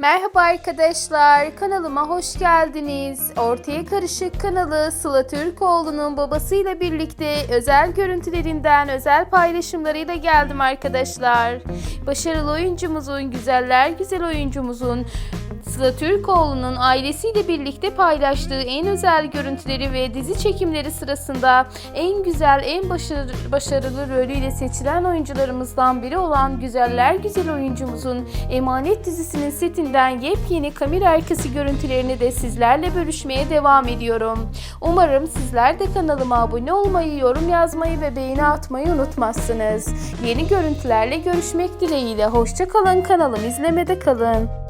Merhaba arkadaşlar, kanalıma hoş geldiniz. Ortaya Karışık kanalı Sıla Türkoğlu'nun babasıyla birlikte özel görüntülerinden, özel paylaşımlarıyla geldim arkadaşlar. Başarılı oyuncumuzun, güzeller güzel oyuncumuzun Sıla Türkoğlu'nun ailesiyle birlikte paylaştığı en özel görüntüleri ve dizi çekimleri sırasında en güzel, en başarılı, başarılı rolüyle seçilen oyuncularımızdan biri olan güzeller güzel oyuncumuzun Emanet dizisinin setinden yepyeni kamera arkası görüntülerini de sizlerle bölüşmeye devam ediyorum. Umarım sizler de kanalıma abone olmayı, yorum yazmayı ve beğeni atmayı unutmazsınız. Yeni görüntülerle görüşmek dileğiyle. Hoşça kalın kanalım izlemede kalın.